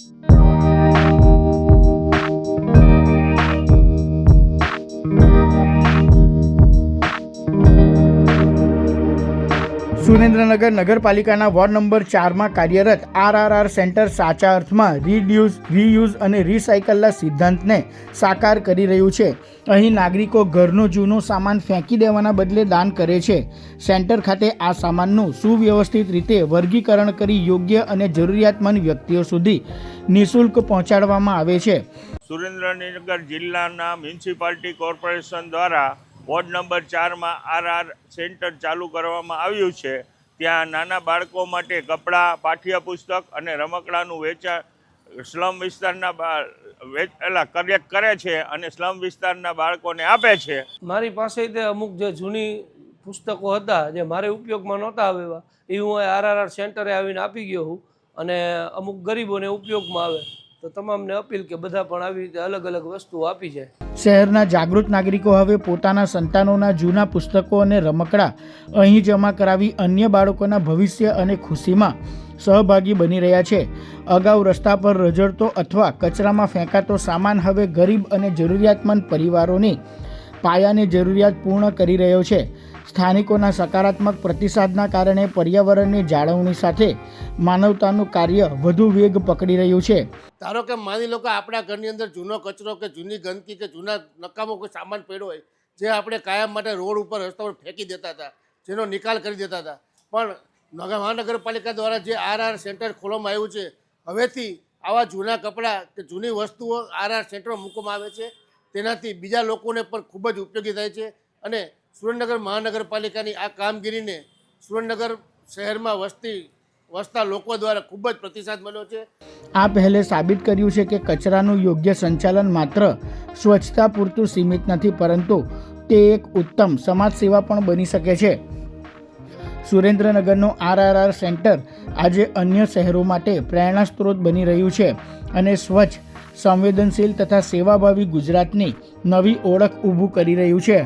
Thank you. Surendranagar નગરપાલિકાના ward number ચારમાં કાર્યરત આરઆરઆર સેન્ટર સાચા અર્થમાં રીડ્યુઝ, રીયુઝ અને રિસાયકલના સિદ્ધાંતને સાકાર કરી રહ્યું છે. અહીં નાગરિકો ઘરનો જૂનો સામાન ફેંકી દેવાના બદલે દાન કરે છે. સેન્ટર ખાતે આ સામાનનું સુવ્યવસ્થિત રીતે વર્ગીકરણ કરી યોગ્ય અને જરૂરિયાતમંદ વ્યક્તિઓ સુધી નિઃશુલ્ક પહોંચાડવામાં આવે છે. સુરેન્દ્રનગર જિલ્લાના મ્યુનિસિપાલિટી કોર્પોરેશન દ્વારા વોર્ડ નંબર ચારમાં આરઆર સેન્ટર ચાલુ કરવામાં આવ્યું છે. ત્યાં નાના બાળકો માટે કપડાં, પાઠ્યપુસ્તક અને રમકડાનું વેચાણ સ્લમ વિસ્તારના બા- વેચ, એલા કરે છે અને સ્લમ વિસ્તારના બાળકોને આપે છે. મારી પાસે તે અમુક જે જૂની પુસ્તકો હતા જે મારે ઉપયોગમાં નહોતા આવે એ હું આરઆરઆર સેન્ટરે આવીને આપી ગયો હું અને અમુક ગરીબોને ઉપયોગમાં આવે. તો તમામને અપીલ કે બધા પણ આવી રીતે અલગ અલગ વસ્તુઓ આપી જાય. શહેરના જાગૃત નાગરિકો હવે પોતાના સંતાનોના જૂના પુસ્તકો અને રમકડા અહીં જમા કરાવી અન્ય બાળકોના ભવિષ્ય અને ખુશીમાં સહભાગી બની રહ્યા છે. અગાઉ રસ્તા પર રઝળતો અથવા કચરામાં ફેંકાતો સામાન હવે ગરીબ અને જરૂરિયાતમંદ પરિવારોની પાયાની જરૂરિયાત પૂર્ણ કરી રહ્યો છે. સ્થાનિકોના સકારાત્મક પ્રતિસાદના કારણે પર્યાવરણની જાળવણી સાથે માનવતાનું કાર્ય વધુ વેગ પકડી રહ્યું છે. ધારો કે માની લો કે આપણા ઘરની અંદર જૂનો કચરો કે જૂની ગંદકી કે જૂના નકામો કોઈ સામાન પડ્યો હોય, જે આપણે કાયમ માટે રોડ ઉપર, રસ્તા પર ફેંકી દેતા હતા, જેનો નિકાલ કરી દેતા હતા. પણ નગર મહાનગરપાલિકા દ્વારા જે આર આર સેન્ટર ખોલવામાં આવ્યું છે, હવેથી આવા જૂના કપડાં કે જૂની વસ્તુઓ આરઆર આર સેન્ટરમાં મૂકવામાં આવે છે. તેનાથી બીજા લોકોને પણ ખૂબ જ ઉપયોગી થાય છે અને સુરેન્દ્રનગર મહાનગરપાલિકાની આ કામગીરીને સુરેન્દ્રનગર શહેરમાં વસતી, વસતા લોકો દ્વારા ખૂબ જ પ્રતિસાદ મળ્યો છે. આ પહેલે સાબિત કર્યું છે કે કચરાનું યોગ્ય સંચાલન માત્ર સ્વચ્છતા પૂરતું સીમિત નથી, પરંતુ તે એક ઉત્તમ સમાજ સેવા પણ બની શકે છે. સુરેન્દ્રનગરનું આરઆરઆર સેન્ટર આજે અન્ય શહેરો માટે પ્રેરણા સ્ત્રોત બની રહ્યું છે અને સ્વચ્છ, સંવેદનશીલ તથા સેવાભાવી ગુજરાતની નવી ઓળખ ઊભું કરી રહ્યું છે.